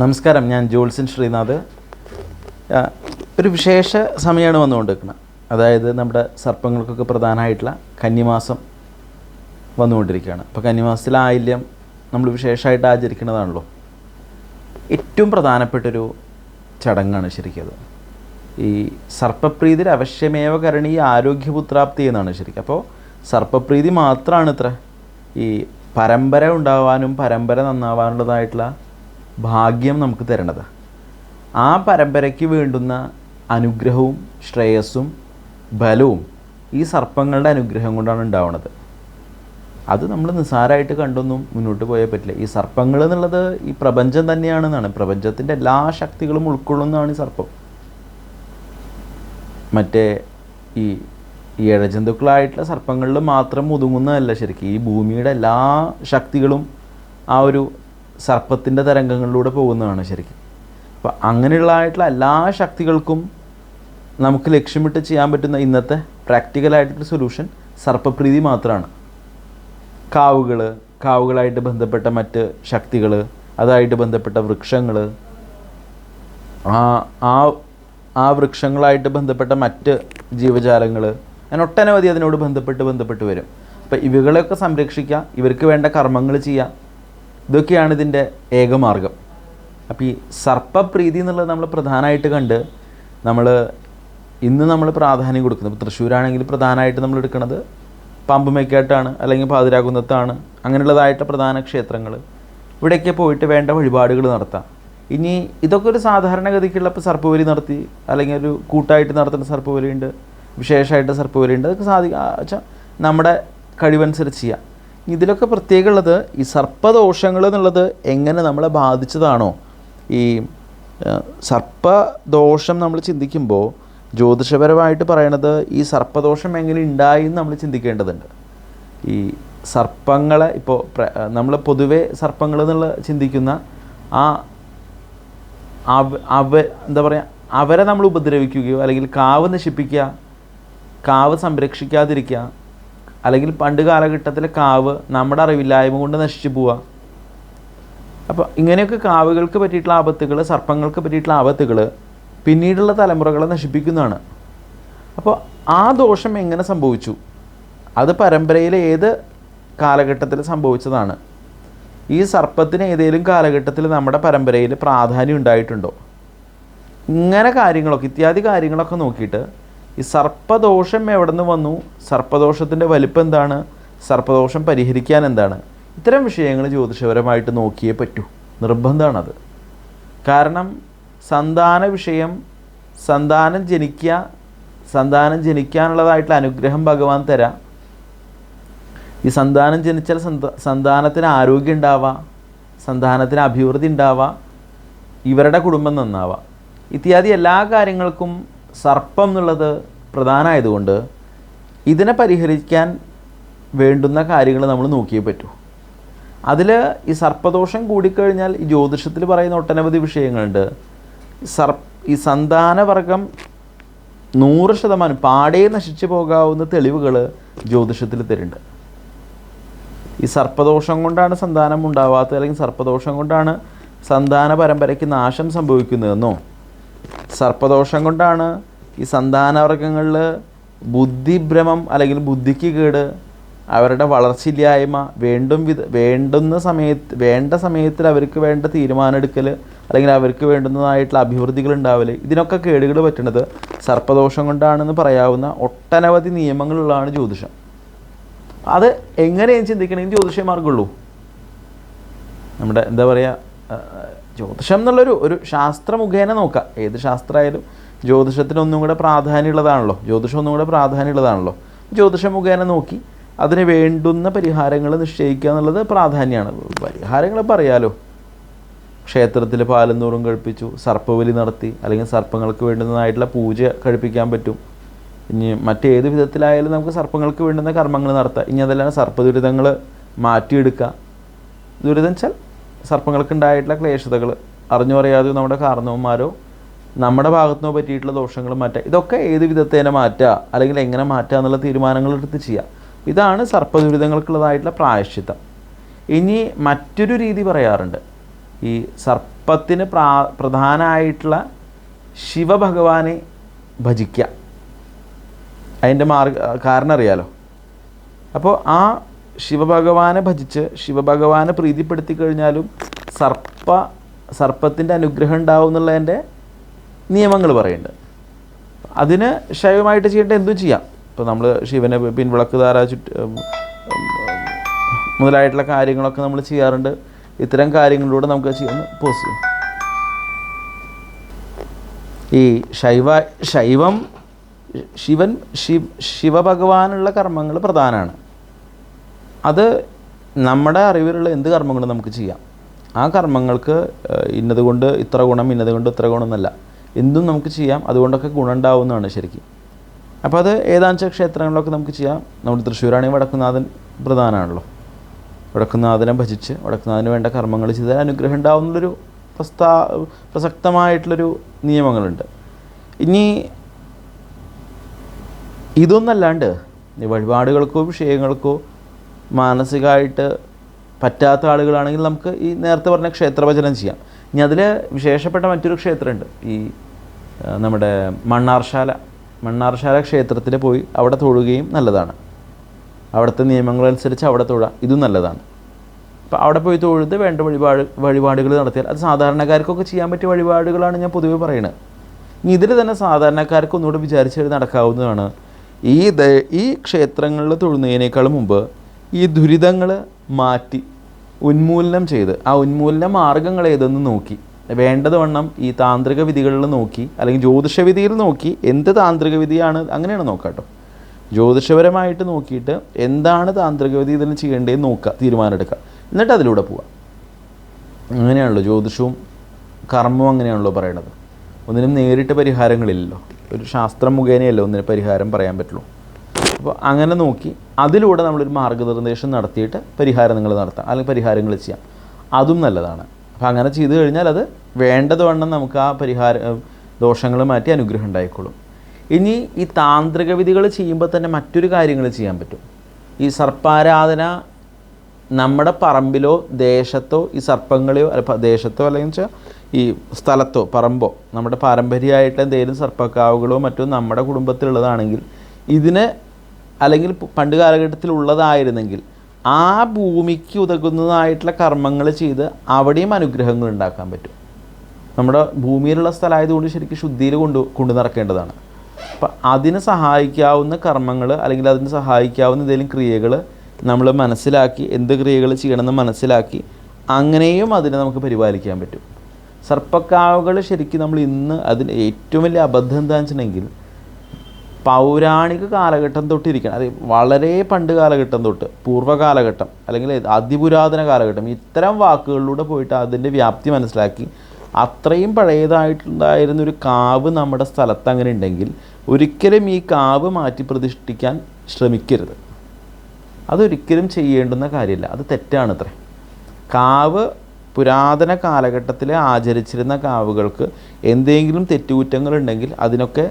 നമസ്കാരം ഞാൻ ജോൾസൻ ശ്രീനാഥ്. ഒരു വിശേഷ സമയമാണ് വന്നുകൊണ്ടിരിക്കുന്നത്. അതായത് നമ്മുടെ സർപ്പങ്ങൾക്കൊക്കെ പ്രധാനമായിട്ടുള്ള കന്നിമാസം വന്നുകൊണ്ടിരിക്കുകയാണ്. അപ്പോൾ കന്നിമാസത്തിലെ ആയില്യം നമ്മൾ വിശേഷമായിട്ട് ആചരിക്കുന്നതാണല്ലോ. ഏറ്റവും പ്രധാനപ്പെട്ടൊരു ചടങ്ങാണ് ശരിക്കും അത്. ഈ സർപ്പപ്രീതിയിൽ അവശ്യമേവ കരണി ആരോഗ്യപുത്രാപ്തി എന്നാണ് ശരിക്കും. അപ്പോൾ സർപ്പപ്രീതി മാത്രമാണ് ഇത്ര. ഈ പരമ്പര ഉണ്ടാവാനും പരമ്പര നന്നാവാനുള്ളതായിട്ടുള്ള ഭാഗ്യം നമുക്ക് തരണത് ആ പരമ്പരയ്ക്ക് വേണ്ടുന്ന അനുഗ്രഹവും ശ്രേയസ്സും ബലവും ഈ സർപ്പങ്ങളുടെ അനുഗ്രഹം കൊണ്ടാണ് ഉണ്ടാവുന്നത് അത് നമ്മൾ നിസ്സാരമായിട്ട് കണ്ടൊന്നും മുന്നോട്ട് പോയാൽ പറ്റില്ല. ഈ സർപ്പങ്ങൾ എന്നുള്ളത് ഈ പ്രപഞ്ചം തന്നെയാണെന്നാണ്. പ്രപഞ്ചത്തിന്റെ എല്ലാ ശക്തികളും ഉൾക്കൊള്ളുന്നതാണ് ഈ സർപ്പം. മറ്റേ ഈ ഈ ഇഴജന്തുക്കളായിട്ടുള്ള സർപ്പങ്ങളിൽ മാത്രം ഒതുങ്ങുന്നതല്ല ശരിക്കും. ഈ ഭൂമിയുടെ എല്ലാ ശക്തികളും ആ ഒരു സർപ്പത്തിന്റെ തരംഗങ്ങളിലൂടെ പോകുന്നതാണ് ശരിക്കും. അപ്പം അങ്ങനെയുള്ളതായിട്ടുള്ള എല്ലാ ശക്തികൾക്കും നമുക്ക് ലക്ഷ്യമിട്ട് ചെയ്യാൻ പറ്റുന്ന ഇന്നത്തെ പ്രാക്ടിക്കലായിട്ടുള്ള സൊല്യൂഷൻ സർപ്പപ്രീതി മാത്രമാണ് കാവുകൾ കാവുകളായിട്ട് ബന്ധപ്പെട്ട മറ്റ് ശക്തികൾ അതായിട്ട് ബന്ധപ്പെട്ട വൃക്ഷങ്ങൾ ആ ആ ആ വൃക്ഷങ്ങളായിട്ട് ബന്ധപ്പെട്ട മറ്റ് ജീവജാലങ്ങൾ അങ്ങനെ ഒട്ടനവധി അതിനോട് ബന്ധപ്പെട്ട് ബന്ധപ്പെട്ട് വരും. അപ്പം ഇവകളെയൊക്കെ സംരക്ഷിക്കുക ഇവർക്ക് വേണ്ട കർമ്മങ്ങൾ ചെയ്യുക ഇതൊക്കെയാണ് ഇതിന്റെ ഏകമാർഗം. അപ്പോൾ ഈ സർപ്പപ്രീതി എന്നുള്ളത് നമ്മൾ പ്രധാനമായിട്ട് കണ്ട് നമ്മൾ ഇന്ന് നമ്മൾ പ്രാധാന്യം കൊടുക്കുന്നത് ഇപ്പോൾ തൃശ്ശൂരാണെങ്കിൽ പ്രധാനമായിട്ട് നമ്മൾ എടുക്കുന്നത് പാമ്പുമേക്കാട്ടാണ് അല്ലെങ്കിൽ പാതിരാകുന്നത്താണ് അങ്ങനെയുള്ളതായിട്ട് പ്രധാന ക്ഷേത്രങ്ങൾ ഇവിടെയൊക്കെ പോയിട്ട് വേണ്ട വഴിപാടുകൾ നടത്താം. ഇനി ഇതൊക്കെ ഒരു സാധാരണഗതിക്കുള്ള ഇപ്പോൾ സർപ്പവലി നടത്തി അല്ലെങ്കിൽ ഒരു കൂട്ടായിട്ട് നടത്തുന്ന സർപ്പവലിയുണ്ട് വിശേഷമായിട്ട് സർപ്പവലിയുണ്ട് അതൊക്കെ സാധിക്കുക വെച്ചാൽ നമ്മുടെ കഴിവനുസരിച്ച് ചെയ്യാം. ഇതിലൊക്കെ പ്രത്യേകമുള്ളത് ഈ സർപ്പദോഷങ്ങൾ എന്നുള്ളത് എങ്ങനെ നമ്മളെ ബാധിച്ചതാണോ? ഈ സർപ്പദോഷം നമ്മൾ ചിന്തിക്കുമ്പോൾ ജ്യോതിഷപരമായിട്ട് പറയണത് ഈ സർപ്പദോഷം എങ്ങനെ ഉണ്ടായി എന്ന് നമ്മൾ ചിന്തിക്കേണ്ടതുണ്ട്. ഈ സർപ്പങ്ങളെ ഇപ്പോൾ നമ്മൾ പൊതുവെ സർപ്പങ്ങൾ എന്നുള്ള ചിന്തിക്കുന്ന ആ അവ എന്താ പറയുക അവരെ നമ്മൾ ഉപദ്രവിക്കുകയോ അല്ലെങ്കിൽ കാവ് നശിപ്പിക്കുക കാവ് സംരക്ഷിക്കാതിരിക്കുക അല്ലെങ്കിൽ പണ്ട് കാലഘട്ടത്തിലെ കാവ് നമ്മുടെ അറിവില്ലായ്മ കൊണ്ട് നശിച്ചു പോവുക അപ്പോൾ ഇങ്ങനെയൊക്കെ കാവുകൾക്ക് പറ്റിയിട്ടുള്ള ആപത്തുകൾ സർപ്പങ്ങൾക്ക് പറ്റിയിട്ടുള്ള ആപത്തുകൾ പിന്നീടുള്ള തലമുറകളെ നശിപ്പിക്കുന്നതാണ്. അപ്പോൾ ആ ദോഷം എങ്ങനെ സംഭവിച്ചു? അത് പരമ്പരയിലെ ഏത് കാലഘട്ടത്തിൽ സംഭവിച്ചതാണ്? ഈ സർപ്പത്തിന് ഏതെങ്കിലും കാലഘട്ടത്തിൽ നമ്മുടെ പരമ്പരയിൽ പ്രാധാന്യം ഉണ്ടായിട്ടുണ്ടോ? ഇങ്ങനെ കാര്യങ്ങളൊക്കെ ഇത്യാദി കാര്യങ്ങളൊക്കെ നോക്കിയിട്ട് ഈ സർപ്പദോഷം എവിടെ നിന്ന് വന്നു? സർപ്പദോഷത്തിന്റെ വലിപ്പം എന്താണ് സർപ്പദോഷം പരിഹരിക്കാൻ എന്താണ് ഇത്തരം വിഷയങ്ങൾ ജ്യോതിഷപരമായിട്ട് നോക്കിയേ പറ്റൂ. നിർബന്ധമാണത്. കാരണം സന്താന വിഷയം സന്താനം ജനിക്കുക സന്താനം ജനിക്കാനുള്ളതായിട്ടുള്ള അനുഗ്രഹം ഭഗവാൻ തരാം. ഈ സന്താനം ജനിച്ചാൽ സന്ത സന്താനത്തിന് ആരോഗ്യം ഉണ്ടാവുക സന്താനത്തിന് അഭിവൃദ്ധി ഉണ്ടാവുക ഇവരുടെ കുടുംബം നന്നാവുക ഇത്യാദി എല്ലാ കാര്യങ്ങൾക്കും സർപ്പം എന്നുള്ളത് പ്രധാനമായതുകൊണ്ട് ഇതിനെ പരിഹരിക്കാൻ വേണ്ടുന്ന കാര്യങ്ങൾ നമ്മൾ നോക്കിയേ പറ്റൂ. അതിൽ ഈ സർപ്പദോഷം കൂടിക്കഴിഞ്ഞാൽ ഈ ജ്യോതിഷത്തിൽ പറയുന്ന ഒട്ടനവധി വിഷയങ്ങളുണ്ട്. സർ ഈ സന്താനവർഗം നൂറ് ശതമാനം പാടേ നശിച്ചു പോകാവുന്ന തെളിവുകൾ ജ്യോതിഷത്തിൽ തരുന്നുണ്ട്. ഈ സർപ്പദോഷം കൊണ്ടാണ് സന്താനം ഉണ്ടാവാത്തത് അല്ലെങ്കിൽ സർപ്പദോഷം കൊണ്ടാണ് സന്താന പരമ്പരയ്ക്ക് നാശം സംഭവിക്കുന്നതെന്നോ സർപ്പദോഷം കൊണ്ടാണ് ഈ സന്താനവർഗങ്ങളിൽ ബുദ്ധിഭ്രമം അല്ലെങ്കിൽ ബുദ്ധിക്ക് കേട് അവരുടെ വളർച്ചയില്ലായ്മ വേണ്ടും വിധ വേണ്ടുന്ന സമയത്ത് വേണ്ട സമയത്തിൽ അവർക്ക് വേണ്ട തീരുമാനമെടുക്കൽ അല്ലെങ്കിൽ അവർക്ക് വേണ്ടുന്നതായിട്ടുള്ള അഭിവൃദ്ധികൾ ഉണ്ടാവൽ ഇതിനൊക്കെ കേടുകൾ പറ്റുന്നത് സർപ്പദോഷം കൊണ്ടാണെന്ന് പറയാവുന്ന ഒട്ടനവധി നിയമങ്ങളുള്ളതാണ് ജ്യോതിഷം. അത് എങ്ങനെയും ചിന്തിക്കണമെങ്കിൽ ജ്യോതിഷ നമ്മുടെ എന്താ പറയുക ജ്യോതിഷം എന്നുള്ളൊരു ഒരു ശാസ്ത്ര മുഖേന നോക്കാം. ഏത് ശാസ്ത്രമായാലും ജ്യോതിഷത്തിന് ഒന്നും കൂടെ പ്രാധാന്യമുള്ളതാണല്ലോ. ജ്യോതിഷം ഒന്നും കൂടെ പ്രാധാന്യമുള്ളതാണല്ലോ. ജ്യോതിഷം മുഖേന നോക്കി അതിന് വേണ്ടുന്ന പരിഹാരങ്ങൾ നിശ്ചയിക്കുക എന്നുള്ളത് പ്രാധാന്യമാണ്. പരിഹാരങ്ങൾ പറയാലോ ക്ഷേത്രത്തിൽ പാലും നൂറും കഴിപ്പിച്ചു സർപ്പബലി നടത്തി അല്ലെങ്കിൽ സർപ്പങ്ങൾക്ക് വേണ്ടുന്നതായിട്ടുള്ള പൂജ കഴിപ്പിക്കാൻ പറ്റും. ഇനി മറ്റേത് വിധത്തിലായാലും നമുക്ക് സർപ്പങ്ങൾക്ക് വേണ്ടുന്ന കർമ്മങ്ങൾ നടത്താം. ഇനി അതെല്ലാം സർപ്പ ദുരിതങ്ങൾ മാറ്റിയെടുക്കുക ദുരിതം വെച്ചാൽ സർപ്പങ്ങൾക്ക് ഉണ്ടായിട്ടുള്ള ക്ലേശതകൾ അറിഞ്ഞു പറയാതെ നമ്മുടെ കാരണവന്മാരോ നമ്മുടെ ഭാഗത്തുനിന്നോ പറ്റിയിട്ടുള്ള ദോഷങ്ങൾ മാറ്റുക ഇതൊക്കെ ഏത് വിധത്തേനെ മാറ്റുക അല്ലെങ്കിൽ എങ്ങനെ മാറ്റുക എന്നുള്ള തീരുമാനങ്ങൾ എടുത്ത് ചെയ്യുക ഇതാണ് സർപ്പ ദുരിതങ്ങൾക്കുള്ളതായിട്ടുള്ള പ്രായശ്ചിത്തം. ഇനി മറ്റൊരു രീതി പറയാറുണ്ട്. ഈ സർപ്പത്തിന് പ്രാ പ്രധാനമായിട്ടുള്ള ശിവഭഗവാനെ ഭജിക്കുക അതിന്റെ മാർഗ കാരണം അറിയാലോ. അപ്പോൾ ആ ശിവഭഗവാനെ ഭജിച്ച് ശിവഭഗവാനെ പ്രീതിപ്പെടുത്തി കഴിഞ്ഞാലും സർപ്പ സർപ്പത്തിന്റെ അനുഗ്രഹം ഉണ്ടാവും എന്നുള്ളതിന്റെ നിയമങ്ങൾ പറയുന്നുണ്ട്. അതിന് ശൈവമായിട്ട് ചെയ്യേണ്ട എന്തും ചെയ്യാം. ഇപ്പോൾ നമ്മൾ ശിവനെ പിൻവിളക്ക് ധാര ചുറ്റ് മുതലായിട്ടുള്ള കാര്യങ്ങളൊക്കെ നമ്മൾ ചെയ്യാറുണ്ട്. ഇത്തരം കാര്യങ്ങളിലൂടെ നമുക്ക് ചെയ്യാൻ പോസിറ്റീവ് ഈ ശൈവ ശൈവം ശിവൻ ശിവ ശിവഭഗവാനുള്ള കർമ്മങ്ങൾ പ്രധാനമാണ്. അത് നമ്മുടെ അറിവിലുള്ള എന്ത് കർമ്മം കൊണ്ട് നമുക്ക് ചെയ്യാം. ആ കർമ്മങ്ങൾക്ക് ഇന്നതുകൊണ്ട് ഇന്നത് കൊണ്ട് ഇത്ര ഗുണം ഇന്നതുകൊണ്ട് ഇത്ര ഗുണം എന്നല്ല. എന്തും നമുക്ക് ചെയ്യാം. അതുകൊണ്ടൊക്കെ ഗുണം ഉണ്ടാവുന്നതാണ് ശരിക്കും. അപ്പോൾ അത് ഏതാനും ക്ഷേത്രങ്ങളിലൊക്കെ നമുക്ക് ചെയ്യാം. നമ്മുടെ തൃശ്ശൂരാണെങ്കിൽ വടക്കുന്നാഥൻ പ്രധാനമാണല്ലോ വടക്കുന്നാഥനെ ഭജിച്ച് വടക്കുന്നാഥന് വേണ്ട കർമ്മങ്ങൾ ചെയ്താൽ അനുഗ്രഹം ഉണ്ടാവുന്നൊരു പ്രസ്താ പ്രസക്തമായിട്ടുള്ളൊരു നിയമങ്ങളുണ്ട്. ഇനി ഇതൊന്നല്ലാണ്ട് വഴിപാടുകൾക്കോ വിഷയങ്ങൾക്കോ മാനസികമായിട്ട് പറ്റാത്ത ആളുകളാണെങ്കിൽ നമുക്ക് ഈ നേരത്തെ പറഞ്ഞ ക്ഷേത്രഭജനം ചെയ്യാം. ഇനി അതിൽ വിശേഷപ്പെട്ട മറ്റൊരു ക്ഷേത്രമുണ്ട്. ഈ നമ്മുടെ മണ്ണാർശാല. മണ്ണാർശാല ക്ഷേത്രത്തിൽ പോയി അവിടെ തൊഴുകയും നല്ലതാണ്. അവിടുത്തെ നിയമങ്ങളനുസരിച്ച് അവിടെ തൊഴാം. ഇതും നല്ലതാണ്. അപ്പോൾ അവിടെ പോയി തൊഴുത് വേണ്ട വഴിപാട് വഴിപാടുകൾ നടത്തിയാൽ അത് സാധാരണക്കാർക്കൊക്കെ ചെയ്യാൻ പറ്റിയ വഴിപാടുകളാണ് ഞാൻ പൊതുവേ പറയുന്നത് ഇനി ഇതിൽ തന്നെ സാധാരണക്കാർക്ക് ഒന്നുകൂടെ വിചാരിച്ചത് നടക്കാവുന്നതാണ്. ഈ ഈ ക്ഷേത്രങ്ങളിൽ തൊഴുന്നതിനേക്കാളും മുമ്പ് ഈ ദുരിതങ്ങൾ മാറ്റി ഉന്മൂലനം ചെയ്ത് ആ ഉന്മൂലന മാർഗങ്ങൾ ഏതെന്ന് നോക്കി. വേണ്ടതുവണ്ണം ഈ താന്ത്രിക വിധികളിൽ നോക്കി അല്ലെങ്കിൽ ജ്യോതിഷവിധിയിൽ നോക്കി എന്ത് താന്ത്രിക വിധിയാണ് അങ്ങനെയാണ് നോക്കാട്ടോ ജ്യോതിഷപരമായിട്ട് നോക്കിയിട്ട് എന്താണ് താന്ത്രിക വിധി ഇതിന് ചെയ്യേണ്ടതെന്ന് നോക്കുക തീരുമാനമെടുക്കുക. എന്നിട്ട് അതിലൂടെ പോവുക. അങ്ങനെയാണല്ലോ ജ്യോതിഷവും കർമ്മവും അങ്ങനെയാണല്ലോ പറയണത്. ഒന്നിനും നേരിട്ട് പരിഹാരങ്ങളില്ലല്ലോ. ഒരു ശാസ്ത്രം മുഖേനയല്ലോ ഒന്നിന് പരിഹാരം പറയാൻ പറ്റുള്ളൂ. അപ്പോൾ അങ്ങനെ നോക്കി അതിലൂടെ നമ്മളൊരു മാർഗനിർദ്ദേശം നടത്തിയിട്ട് പരിഹാരം നിങ്ങൾ നടത്താം അല്ലെങ്കിൽ പരിഹാരങ്ങൾ ചെയ്യാം. അതും നല്ലതാണ്. അപ്പോൾ അങ്ങനെ ചെയ്തു കഴിഞ്ഞാൽ അത് വേണ്ടതുവണ്ണം നമുക്ക് ആ പരിഹാര ദോഷങ്ങൾ മാറ്റി അനുഗ്രഹം ഉണ്ടായിക്കോളും. ഇനി ഈ താന്ത്രിക വിധികൾ ചെയ്യുമ്പോൾ തന്നെ മറ്റൊരു കാര്യങ്ങൾ ചെയ്യാൻ പറ്റും. ഈ സർപ്പാരാധന നമ്മുടെ പറമ്പിലോ ദേശത്തോ ഈ സർപ്പങ്ങളെയോ അല്ല ദേശത്തോ അല്ലെങ്കിൽ വെച്ചാൽ ഈ സ്ഥലത്തോ പറമ്പോ നമ്മുടെ പാരമ്പര്യമായിട്ട് എന്തെങ്കിലും സർപ്പക്കാവുകളോ മറ്റോ നമ്മുടെ കുടുംബത്തിലുള്ളതാണെങ്കിൽ ഇതിന് അല്ലെങ്കിൽ പണ്ട് കാലഘട്ടത്തിൽ ഉള്ളതായിരുന്നെങ്കിൽ ആ ഭൂമിക്ക് ഉതകുന്നതായിട്ടുള്ള കർമ്മങ്ങൾ ചെയ്ത് അവിടെയും അനുഗ്രഹങ്ങൾ ഉണ്ടാക്കാൻ പറ്റും. നമ്മുടെ ഭൂമിയിലുള്ള സ്ഥലമായതുകൊണ്ട് ശരിക്കും ശുദ്ധിയിൽ കൊണ്ട് കൊണ്ടു നടക്കേണ്ടതാണ്. അപ്പം അതിന് സഹായിക്കാവുന്ന കർമ്മങ്ങൾ അല്ലെങ്കിൽ അതിന് സഹായിക്കാവുന്ന എന്തെങ്കിലും ക്രിയകൾ നമ്മൾ മനസ്സിലാക്കി എന്ത് ക്രിയകൾ ചെയ്യണമെന്ന് മനസ്സിലാക്കി അങ്ങനെയും അതിനെ നമുക്ക് പരിപാലിക്കാൻ പറ്റും. സർപ്പക്കാവുകൾ ശരിക്കും നമ്മൾ ഇന്ന് അതിന് ഏറ്റവും വലിയ അബദ്ധം എന്താണെന്ന് വെച്ചിട്ടുണ്ടെങ്കിൽ പൗരാണിക കാലഘട്ടം തൊട്ടിരിക്കണം. അത് വളരെ പണ്ട് കാലഘട്ടം തൊട്ട് പൂർവകാലഘട്ടം അല്ലെങ്കിൽ അതിപുരാതന കാലഘട്ടം. ഇത്തരം വാക്കുകളിലൂടെ പോയിട്ട് അതിന്റെ വ്യാപ്തി മനസ്സിലാക്കി അത്രയും പഴയതായിട്ടുണ്ടായിരുന്ന ഒരു കാവ് നമ്മുടെ സ്ഥലത്ത് അങ്ങനെ ഉണ്ടെങ്കിൽ ഒരിക്കലും ഈ കാവ് മാറ്റി പ്രതിഷ്ഠിക്കാൻ ശ്രമിക്കരുത്. അതൊരിക്കലും ചെയ്യേണ്ടുന്ന കാര്യമില്ല. അത് തെറ്റാണ് അത്രേ കാവ് പുരാതന കാലഘട്ടത്തിൽ ആചരിച്ചിരുന്ന കാവുകൾക്ക് എന്തെങ്കിലും തെറ്റുകുറ്റങ്ങളുണ്ടെങ്കിൽ അതിനൊക്കെ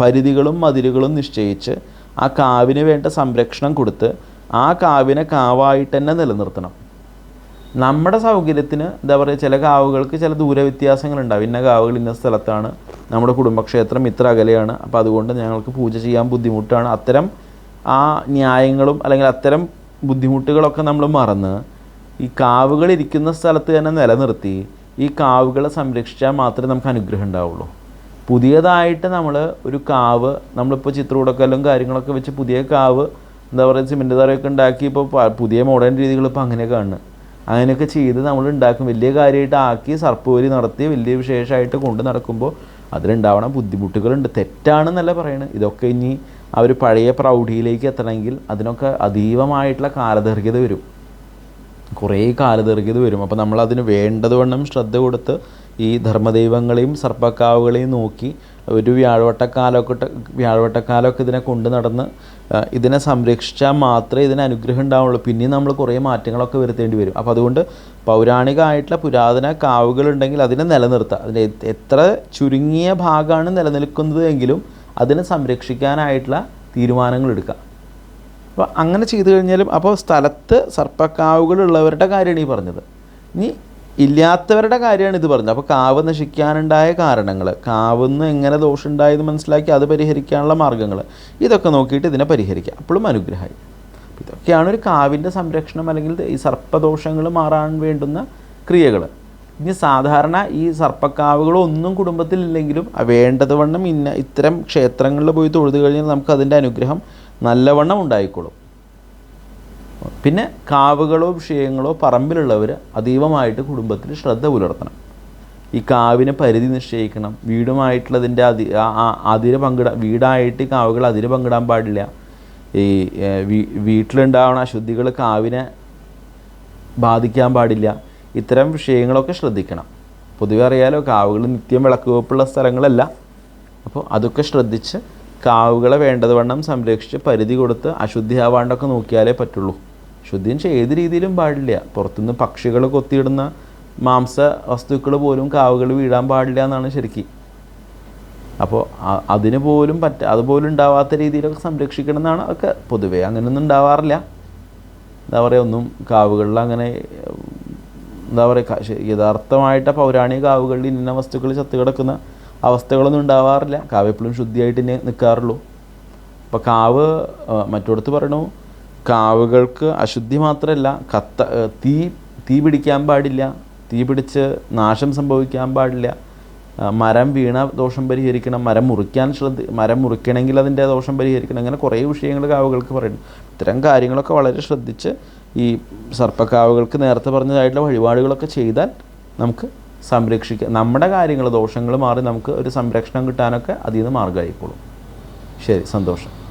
പരിധികളും മതിലുകളും നിശ്ചയിച്ച് ആ കാവിന് വേണ്ട സംരക്ഷണം കൊടുത്ത് ആ കാവിനെ കാവായിട്ട് തന്നെ നിലനിർത്തണം. നമ്മുടെ സൗകര്യത്തിന് എന്താ പറയുക ചില കാവുകൾക്ക് ചില ദൂരവ്യത്യാസങ്ങളുണ്ടാവും. ഇന്ന കാവുകൾ ഇന്ന സ്ഥലത്താണ് നമ്മുടെ കുടുംബക്ഷേത്രം ഇത്ര അകലെയാണ്. അപ്പോൾ അതുകൊണ്ട് ഞങ്ങൾക്ക് പൂജ ചെയ്യാൻ ബുദ്ധിമുട്ടാണ്. അത്തരം ആ ന്യായങ്ങളും അല്ലെങ്കിൽ അത്തരം ബുദ്ധിമുട്ടുകളൊക്കെ നമ്മൾ മറന്ന് ഈ കാവുകൾ ഇരിക്കുന്ന സ്ഥലത്ത് തന്നെ നിലനിർത്തി ഈ കാവുകളെ സംരക്ഷിച്ചാൽ മാത്രമേ നമുക്ക് അനുഗ്രഹം ഉണ്ടാവുള്ളൂ. പുതിയതായിട്ട് നമ്മൾ ഒരു കാവ് നമ്മളിപ്പോൾ ചിത്രകൂടക്കല്ലും കാര്യങ്ങളൊക്കെ വെച്ച് പുതിയ കാവ് എന്താ പറയുക സിമെന്റ് തറയൊക്കെ ഉണ്ടാക്കി ഇപ്പോൾ പുതിയ മോഡേൺ രീതികൾ ഇപ്പോൾ അങ്ങനെ കാണുന്നു. അങ്ങനെയൊക്കെ ചെയ്ത് നമ്മൾ ഉണ്ടാക്കും. വലിയ കാര്യമായിട്ട് ആക്കി സർപ്പൂരി നടത്തി വലിയ വിശേഷമായിട്ട് കൊണ്ട് നടക്കുമ്പോൾ അതിലുണ്ടാവണ ബുദ്ധിമുട്ടുകളുണ്ട്. തെറ്റാണെന്നല്ല പറയണത് ഇതൊക്കെ ഇനി അവർ പഴയ പ്രൗഢിയിലേക്ക് എത്തണമെങ്കിൽ അതിനൊക്കെ അതീവമായിട്ടുള്ള കാലദൈർഘ്യത വരും. കുറേ കാലദൈർഘ്യത വരും. അപ്പോൾ നമ്മൾ അതിന് വേണ്ടതുവണ്ണം ശ്രദ്ധ കൊടുത്ത് ഈ ധർമ്മദൈവങ്ങളെയും സർപ്പക്കാവുകളെയും നോക്കി ഒരു വ്യാഴവട്ടക്കാലൊക്കെ വ്യാഴവട്ടക്കാലമൊക്കെ ഇതിനെ കൊണ്ട് നടന്ന് ഇതിനെ സംരക്ഷിച്ചാൽ മാത്രമേ ഇതിന് അനുഗ്രഹം ഉണ്ടാവുള്ളൂ. പിന്നെ നമ്മൾ കുറേ മാറ്റങ്ങളൊക്കെ വരുത്തേണ്ടി വരും. അപ്പോൾ അതുകൊണ്ട് പൗരാണികമായിട്ടുള്ള പുരാതന കാവുകളുണ്ടെങ്കിൽ അതിനെ നിലനിർത്തുക അതിന്റെ എത്ര ചുരുങ്ങിയ ഭാഗമാണ് നിലനിൽക്കുന്നത് എങ്കിലും അതിനെ സംരക്ഷിക്കാനായിട്ടുള്ള തീരുമാനങ്ങൾ എടുക്കുക അപ്പോൾ അങ്ങനെ ചെയ്തു കഴിഞ്ഞാലും അപ്പോൾ സ്ഥലത്ത് സർപ്പക്കാവുകളുള്ളവരുടെ കാര്യമാണ് ഈ പറഞ്ഞത്. ഇനി ഇല്ലാത്തവരുടെ കാര്യമാണ് ഇത് പറഞ്ഞത്. അപ്പോൾ കാവ് നശിക്കാനുണ്ടായ കാരണങ്ങൾ കാവുന്ന് എങ്ങനെ ദോഷം ഉണ്ടായെന്ന് മനസ്സിലാക്കി അത് പരിഹരിക്കാനുള്ള മാർഗങ്ങൾ ഇതൊക്കെ നോക്കിയിട്ട് ഇതിനെ പരിഹരിക്കാം. അപ്പോഴും അനുഗ്രഹമായി. ഇതൊക്കെയാണ് ഒരു കാവിന്റെ സംരക്ഷണം അല്ലെങ്കിൽ ഈ സർപ്പദോഷങ്ങൾ മാറാൻ വേണ്ടുന്ന ക്രിയകൾ ഇനി സാധാരണ ഈ സർപ്പക്കാവുകളൊന്നും കുടുംബത്തിലില്ലെങ്കിലും വേണ്ടത് വണ്ണം ഇന്ന ഇത്തരം ക്ഷേത്രങ്ങളിൽ പോയി തൊഴുതു കഴിഞ്ഞാൽ നമുക്ക് അതിന്റെ അനുഗ്രഹം നല്ലവണ്ണം ഉണ്ടായിക്കോളും. പിന്നെ കാവുകളോ വിഷയങ്ങളോ പറമ്പിലുള്ളവർ അതീവമായിട്ട് കുടുംബത്തിൽ ശ്രദ്ധ പുലർത്തണം. ഈ കാവിന് പരിധി നിശ്ചയിക്കണം. വീടുമായിട്ടുള്ളതിന്റെ അതി അതിര് പങ്കിട വീടായിട്ട് കാവുകൾ അതിര് പങ്കിടാൻ പാടില്ല. ഈ വീട്ടിലുണ്ടാവുന്ന അശുദ്ധികൾ കാവിനെ ബാധിക്കാൻ പാടില്ല. ഇത്തരം വിഷയങ്ങളൊക്കെ ശ്രദ്ധിക്കണം. പൊതുവെ അറിയാലോ കാവുകൾ നിത്യം വിളക്ക് വെപ്പുള്ള സ്ഥലങ്ങളല്ല. അപ്പോൾ അതൊക്കെ ശ്രദ്ധിച്ച് കാവുകളെ വേണ്ടതുവണ്ണം സംരക്ഷിച്ച് പരിധി കൊടുത്ത് അശുദ്ധിയാവാണ്ടൊക്കെ നോക്കിയാലേ പറ്റുള്ളൂ. ശുദ്ധിയും വെച്ചാൽ ഏത് രീതിയിലും പാടില്ല. പുറത്തുനിന്ന് പക്ഷികൾ കൊത്തിയിടുന്ന മാംസ വസ്തുക്കൾ പോലും കാവുകൾ വീഴാൻ പാടില്ല എന്നാണ് ശരിക്കും. അപ്പോൾ അതിന് പോലും പറ്റ അതുപോലും ഉണ്ടാവാത്ത രീതിയിലൊക്കെ സംരക്ഷിക്കണം എന്നാണ് അതൊക്കെ പൊതുവേ. അങ്ങനെയൊന്നും ഉണ്ടാവാറില്ല. എന്താ പറയുക ഒന്നും കാവുകളിൽ അങ്ങനെ എന്താ പറയുക യഥാർത്ഥമായിട്ട് പൗരാണിക കാവുകളിൽ ഇന്ന വസ്തുക്കൾ ചത്തു കിടക്കുന്ന അവസ്ഥകളൊന്നും ഉണ്ടാവാറില്ല. കാവ് എപ്പോഴും ശുദ്ധിയായിട്ട് തന്നെ നിൽക്കാറുള്ളൂ അപ്പോൾ കാവ് മറ്റോടത്ത് പറയണു കാവുകൾക്ക് അശുദ്ധി മാത്രമല്ല കത്ത തീ തീ പിടിക്കാൻ പാടില്ല തീ പിടിച്ച് നാശം സംഭവിക്കാൻ പാടില്ല. മരം വീണ ദോഷം പരിഹരിക്കണം മരം മുറിക്കാൻ ശ്രദ്ധ മരം മുറിക്കണമെങ്കിൽ അതിന്റെ ദോഷം പരിഹരിക്കണം അങ്ങനെ കുറേ വിഷയങ്ങൾ കാവുകൾക്ക് പറയുന്നു. ഇത്തരം കാര്യങ്ങളൊക്കെ വളരെ ശ്രദ്ധിച്ച് ഈ സർപ്പക്കാവുകൾക്ക് നേരത്തെ പറഞ്ഞതായിട്ടുള്ള വഴിപാടുകളൊക്കെ ചെയ്താൽ നമുക്ക് സംരക്ഷിക്കാം നമ്മുടെ കാര്യങ്ങൾ ദോഷങ്ങൾ മാറി നമുക്ക് ഒരു സംരക്ഷണം കിട്ടാനൊക്കെ അതിൽ നിന്ന് മാർഗമായിക്കോളും. ശരി സന്തോഷം.